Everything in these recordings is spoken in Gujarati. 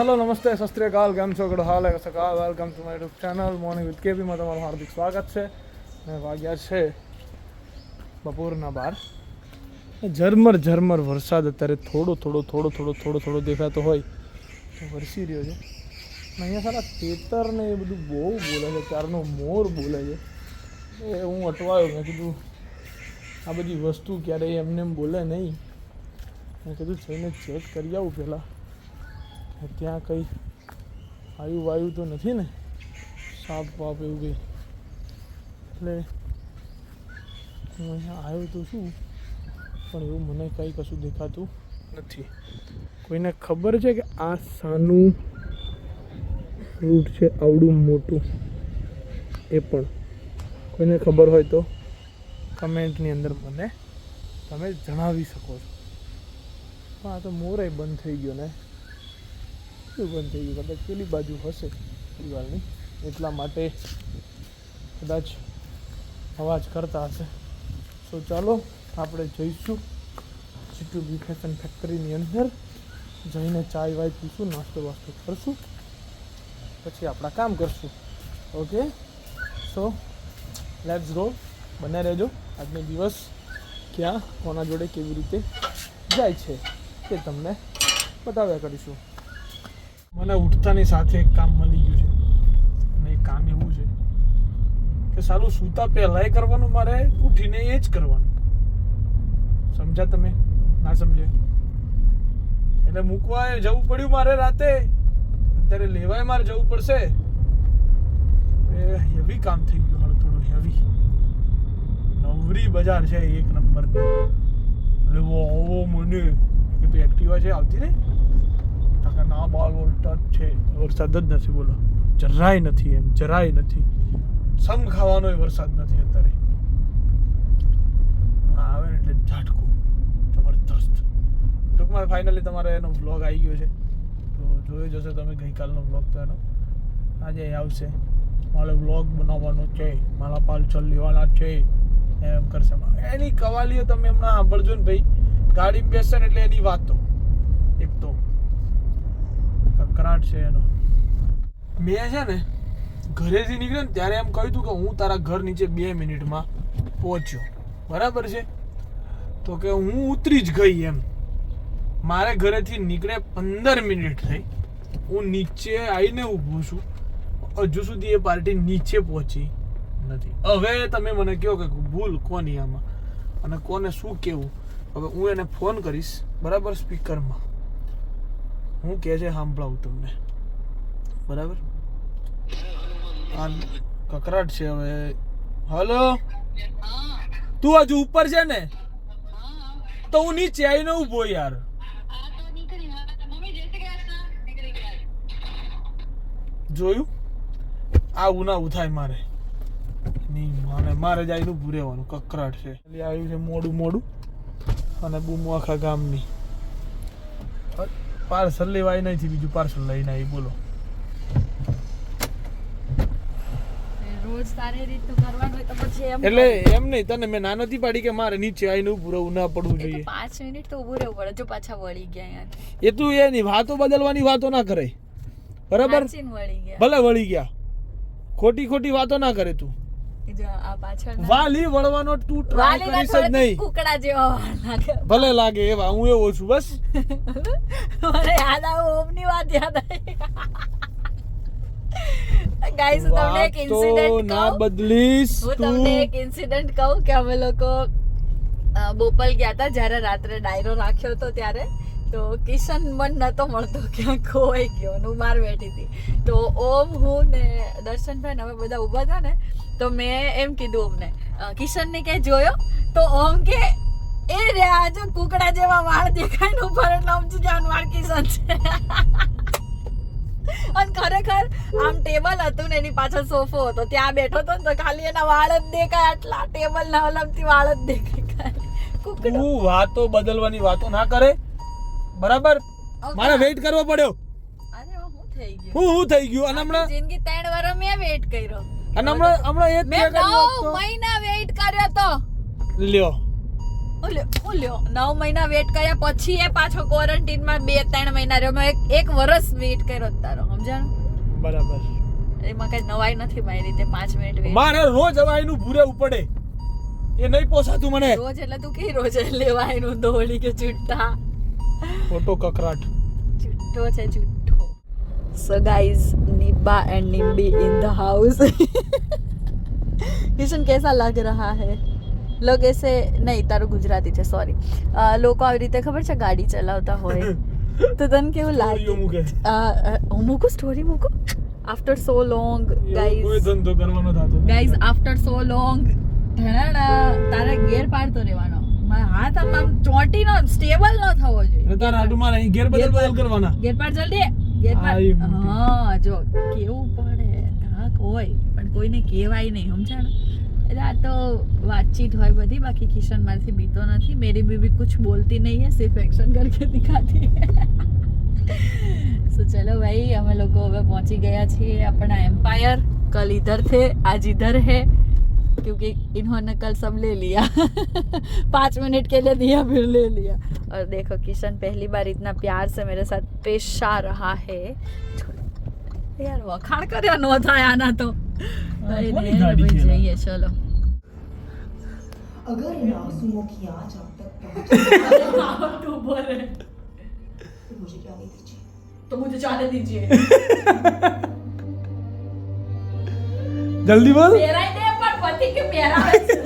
હલો નમસ્તે સસ્ત્રીકાલ કેમ છો ગઢ હાલ સકાલ welcome to my YouTube channel morning with કેપીમાં તમારું હાર્દિક સ્વાગત છે અને વાગ્યા છે બપોરના બાર ઝરમર ઝરમર વરસાદ અત્યારે થોડો થોડો થોડો થોડો થોડો થોડો દેખાતો હોય તો વરસી રહ્યો છે અહીંયા સારા તેતર ને એ બધું બહુ બોલે છે ત્યારનો મોર બોલે છે એ હું અટવાયો મેં કીધું આ બધી વસ્તુ ક્યારેય એમને એમ બોલે નહીં મેં કીધું જઈને ચેક કરી આવું પહેલાં ત્યાં કંઈ આયુ વાયુ તો નથી ને? સાપ વાપ એવું કંઈ. એટલે હું અહીંયા આવ્યો તો છું, પણ એવું મને કંઈ કશું દેખાતું નથી. કોઈને ખબર છે કે આ સાનું ફ્રૂટ છે આવડું મોટું? એ પણ. કોઈને ખબર હોય તો કમેન્ટની અંદર મને તમે જણાવી શકો છો. પણ આ તો મોરે બંધ થઈ ગયો ને. શું બંધ થઈ ગયું. કદાચ પેલી બાજુ હશે દિવાલની. એટલા માટે કદાચ અવાજ કરતા હશે. તો ચાલો, આપણે જઈશું જીટુ બી ફેક્ટરીની અંદર. જઈને ચાય વાય પીશું, નાસ્તો વાસ્તો કરશું. પછી આપણા કામ કરશું. ઓકે સો લેટ્સ ગો બને રહેજો. આજનો દિવસ ક્યાં, કોના જોડે કેવી રીતે જાય છે, તે તમને બતાવ્યા કરીશું. મને ઉઠતાની સાથે એક કામ મળી ગયું છે. અને એ કામ એવું છે કે સારું સૂતા પહેલાં કરવાનું મારે, ઉઠીને એ જ કરવાનું. સમજ્યા તમે? ના સમજે એટલે મૂકવા જવું પડ્યું મારે રાતે. અત્યારે લેવાય મારે જવું પડશે. એ હેવી કામ થઈ ગયું મારું થોડું હેવી નવરી બજાર છે એક નંબર એટલે આવો મને. કે એક્ટિવા છે, આવતી ને કાકા ના, બોલ વોલ્ટા છે. વરસાદ જ નથી, બોલો. જરાય નથી એમ, જરાય નથી. સમ ખાવાનો વરસાદ નથી અત્યારે. હમણાં આવે ને એટલે ઝાટકું. જબરદસ્ત ટૂંકમાં ફાઇનલી તમારે એનો વ્લોગ આવી ગયો છે. તો જોઈ જશે તમે ગઈકાલનો વ્લોગ તો એનો. આજે આવશે. મારે વ્લોગ બનાવવાનો છે. મારા પાલચલ લેવાના છે. એમ કરશે. એની કવાલીઓ તમે હમણાં સાંભળજો ને ભાઈ. ગાડીમાં બેસશે ને એટલે એની વાતો. કકરાટ છે એનો. મેં છે ને ઘરેથી નીકળ્યો ને ત્યારે એમ કહ્યું હતું કે હું તારા ઘર નીચે બે મિનિટમાં પહોંચ્યો. બરાબર છે? તો કે હું ઉતરી જ ગઈ એમ. મારે ઘરેથી નીકળે પંદર મિનિટ થઈ. હું નીચે આવીને ઊભું છું. હજુ સુધી એ પાર્ટી નીચે પહોંચી નથી. હવે તમે મને કહો કે ભૂલ કોની આમાં? અને કોને શું કહેવું? હવે હું એને ફોન કરીશ. બરાબર? સ્પીકરમાં. હું કહે છે સાંભળાવું તમને. બરાબર? કકરાટ છે હવે. હલો? તું હજુ ઉપર છે ને? તો હું નીચે આવીને ઊભો યાર. જોયું? આવું ના થાય મારે. નહીં, મારે મારે જ આવીને ઊભું રહેવાનું. કકરાટ છે. એટલે આવ્યું છે મોડું મોડું અને બૂમો આખા ગામની. પાર્સલ લેવા આવી નથી બીજું પાર્સલ લઈને આવી બોલો. રોજ તારી રીતનું કરવાનું હોય તો પછી એમ એટલે એમ નહીં તને મેં ના નથી પાડી કે મારે નીચે આવીને ઊભું રહેવું ના પડવું જોઈએ. પાંચ મિનિટ તો ઊભું રહેવું પડે જો પાછા વળી ગયા એ તું એની વાતો બદલવાની વાતો ના કરે. બરાબર? સાચીને વળી ગયા. ભલે વળી ગયા. ખોટી ખોટી વાતો ના કરે તું. એ જો આ વાલી વળવાનો તું ટ્રાય કરીશ જ નહીં. કુકડા જેવા ભલે લાગે એવા હું એવો છું બસ. ઓમની વાત યાદ ગાઈસ તમને એક ઇન્સિડન્ટ ના બદલીશ હું તમને એક ઇન્સિડન્ટ કહું કે અમે લોકો બોપલ ગયા હતા જ્યારે રાત્રે ડાયરો રાખ્યો હતો ત્યારે. તો કિશન મન નતો મળતો ક્યાં ખોવાઈ ગયો હું બહાર બેઠી હતી. તો ઓમ હું ને દર્શનભાઈ અમે બધા ઊભા હતા ને તો મેં એમ કીધું અમને કિશનને કે જોયો? તો ઓમ કે એ રહ્યા જો કુકડા જેવા વાળ દેખાય ને ઉપર એટલે સમજી જવાનું વાળ કિશન છે? અને ખરેખર આમ ટેબલ હતું ને એની પાછળ સોફો હતો. ત્યાં બેઠો હતો ને તો ખાલી એના વાળ જ દેખાય આટલા ટેબલ ના અલગથી વાળ જ દેખાય. તું વાતો બદલવાની વાતો ના કરે. બરાબર? મારે વેઇટ કરવો પડ્યો. અરે હું થઈ ગયું? હું હું થઈ ગયું? અને હમણાં? જિંદગી ત્રણ વાર મેં વેઇટ કર્યો. અને હમણાં હમણાં એ મેં મહિના વેઇટ કર્યો તો. લ્યો. ઓલ્યો નવ મહિના વેટ કર્યા પછી એ પાછો ક્વોરન્ટીનમાં બે ત્રણ મહિના રહ્યો. મેં એક વર્ષ વેટ કર્યો તારો સમજાણ બરાબર. એમાં કઈ નવાઈ નથી મારી રીતે પાંચ મિનિટ મારે રોજ અવાયનું ભૂરે ઉપડે. એ નહીં પોસાતું મને. રોજ એટલે તું કે રોજ લેવાયનું દોડી કે ચૂટતા? ફોટો કકરાટ. ચૂટો છે ચૂટો. સો ગાઈઝ નિબ્બા એન્ડ નિબ્બી ઇન ધ હાઉસ કિશન કેસા લાગ રહા હૈ? લગે છે નહીં તારું ગુજરાતી છે સોરી લોકો આવી રીતે ખબર છે ગાડી ચલાવતા હોય. તો તને કેવું લાગે? હું મૂકું? સ્ટોરી મૂકું? આફ્ટર સો લોંગ ગાઈઝ કોઈ ધંધો કરવાનો થતો ગાઈઝ આફ્ટર સો લોંગ ધણાડા તારે ગેર પાડતો રહેવાનો. હાથ આમ આમ ચોટી નો સ્ટેબલ નો થવો જોઈએ. તારા આટુ મારા અહીં ગેર બદલ બદલ કરવાના. ગેર પાડ જલ્દી. ગેર પાડ. હા જો કેવું પડે. ધાક હોય પણ કોઈને કહેવાય નહીં સમજાણ એટલે આ તો વાતચીત હોય બધી બાકી કિશન મારથી બીતો નથી મેરી બીબી कुछ बोलती नहीं है सिर्फ एक्शन करके दिखाती है સો ચલો ભાઈ અમે લોકો હવે પહોંચી ગયા છીએ अपना एम्पायर कल इधर थे आज इधर है क्योंकि इन्होंने कल सब ले लिया पाँच मिनट के लिए दिया फिर ले लिया और देखो किशन पहली बार इतना प्यार से मेरे साथ पेश आ रहा है छोड़। यार वखाण કર્યા નો થાય આના તો ભાઈ કોની ને, ગાડી ભાઈ છે? જઈએ ચલો अगर इन आंसुओं की आंच आप तक पहुंचे तो बोले तो मुझे क्या नहीं दीजिए तो मुझे जाने दीजिए જલ્દી બોલ પહેરાઈ દે પણ પતિ કે પહેરાવે છે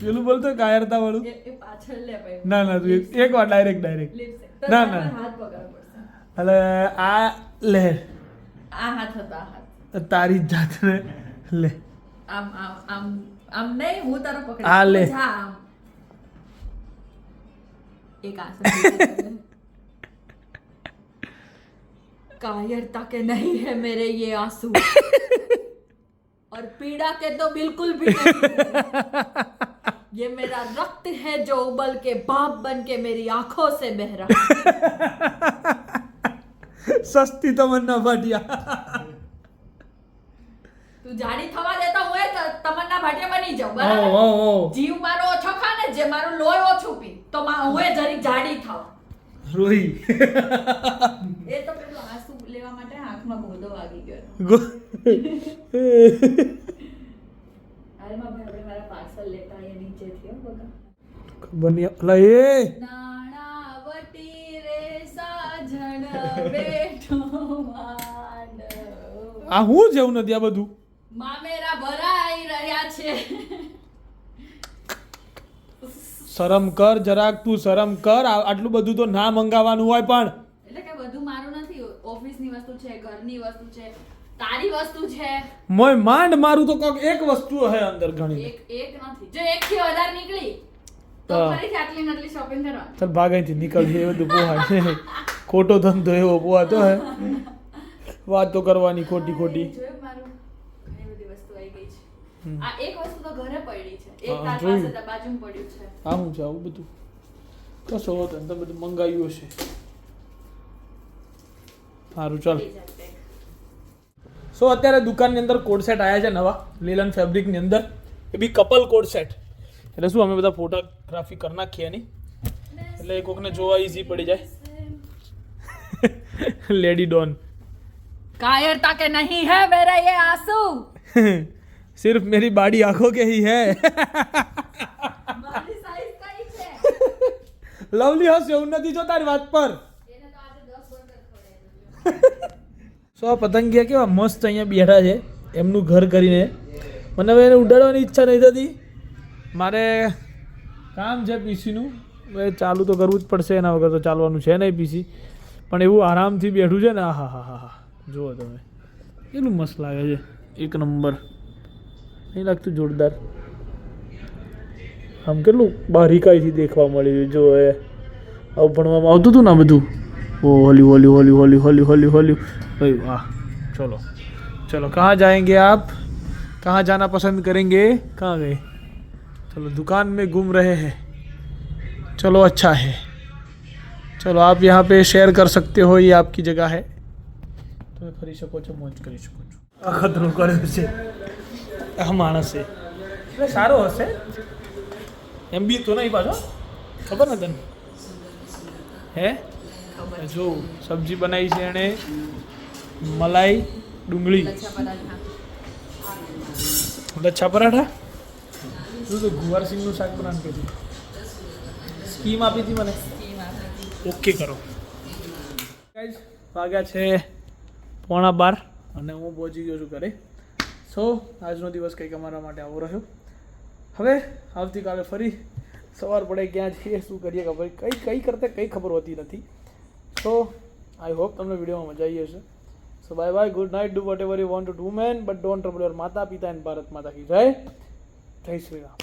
પેલું બોલતો કાયરતા વાળું એ એ પાછળ લે ભાઈ ના ના તું એક- એક વાર ડાયરેક્ટ ડાયરેક્ટ Lipstick. ના, તારે ના. હાથ પકડવો પડશે એટલે આ લે આ હાથ હતો આ હાથ તારી જ જાતને લે આમ આમ આમ આમ નહીં હું તારો પકડી આ લે. જા આમ એક આસન कायरता के नहीं है मेरे ये आंसू और पीड़ा के तो बिल्कुल भी नहीं है ये मेरा रक्त है जो उबल के बाप बन के मेरी आंखों से बह रहा है સસ્તી તમન્ના ભાટિયા તું જાડી થવા દેતો હું તો તમન્ના ભાટિયા બની ઓ બરાબર? ઓ ઓ જીવ મારો ઓછો ખા ને જે મારું લોહી ઓછું પી તો માં હું એ જરીક જાડી થાવ. રોહી એ તો પેલું આંસુ લેવા માટે આંખમાં ગોદો વાગી ગયો ગો- હાલમાં ભાઈ મારા પાર્સલ લેતા અહીંયા નીચે થયો બગા અલા એ! નાણાવટી રે સાજણ બેઠો માંડવો. આ હું જેવું નથી આ બધું? મામેરા ભરાઈ રહ્યા છે. શરમ કર જરાક તું શરમ કર. આટલું બધું તો ના મંગાવવાનું હોય પણ. એટલે કે બધું મારું નથી. ઓફિસની વસ્તુ છે ઘરની વસ્તુ છે તારી વસ્તુ છે. મોય માંડ મારું તો કોક એક વસ્તુ હે અંદર ઘણી એક એક નથી. જો એક થી વધારે નીકળી તો ફરીથી આટલી નટલી શોપિંગ કરવા. ચાલ ભાગાઈથી નીકળ એ બધું પોહાય ખોટો ધંધો એવો પોહાતો હે. વાતો કરવાની ખોટી ખોટી મારું ઘણી બધી વસ્તુ આવી ગઈ છે હમ. આ એક વસ્તુ તો ઘરે પડી છે. એક તાર પાસે બાજુમાં પડ્યું છે. આ હું છે બધું. કશો હોત તમે બધું મંગાવ્યું હશે. સારું ચાલ. સો અત્યારે દુકાનની અંદર કોડ સેટ આવ્યા છે નવા લીલન ફેબ્રિકની અંદર. A B couple co-ord set એટલે શું અમે બધા ફોટોગ્રાફી કરી નાખીએ એની એટલે કોકને જોવા ઈઝી પડી જાય. લેડી ડોન કાયરતા કે નહીં હે મેરા યે આંસુ? सिर्फ मेरी बाड़ी आंखों के ही है મારી size કઈ છે લવલી હશે એવું નથી જો તારી વાત પર એને તો આજે 10 burger ખવડાવી સો આ પતંગિયા કેવા મસ્ત અહીંયા બેઠા છે એમનું ઘર કરીને મને હવે એને ઉડાડવાની ઈચ્છા નહીં થતી મારે કામ છે પીસીનું હવે ચાલુ તો કરવું જ પડશે એના વગર તો ચાલવાનું છે નહીં પીસી પણ એવું આરામથી બેઠું છે ને હા હા હા હા જુઓ તમે કેટલું મસ્ત લાગે છે એક નંબર નહીં લાગતું જોરદાર આમ કેટલું બારીકાઈથી દેખવા મળી રહ્યું જો એ આવું ભણવામાં આવતું હતું ને આ બધું ઓ હોલી હોલી હોલી હોલી હોલી હોલી હોલી भाई वाह चलो चलो कहाँ जाएंगे आप कहाँ जाना पसंद करेंगे कहाँ गए चलो दुकान में घूम रहे हैं चलो अच्छा है चलो आप यहाँ पे शेयर कर सकते हो ये आपकी जगह है તમે ફરી શકો છો મોજ કરી શકો છો અખતરું કર્યું છે આ માણસે એટલે સારો હશે? એમ બી તો નહીં પાછો. ખબર ને તને? હે? જો સબ્જી બનાવી છે એણે મલાઈ ડુંગળી. લચ્છા પરાઠા. શું તો ગુવાર સિંગનું શાક બનાવવાનું કીધું સ્કીમ આપી હતી મને. ઓકે કરો. વાગ્યા છે પોણા બાર અને હું પહોંચી ગયો છું ઘરે. સો આજનો દિવસ કંઈક અમારા માટે આવો રહ્યો. હવે, આવતીકાલે ફરી સવાર પડે ક્યાં જઈએ શું કરીએ, ખબર કઈ કઈ કરતા કંઈ ખબર હોતી નથી. સો આઈ હોપ તમને વિડીયોમાં મજા આવી હશે. So bye bye good night do whatever you want to man but don't trouble your માતા પિતા એન્ડ ભારત માતા કી. જય જય શ્રી રામ.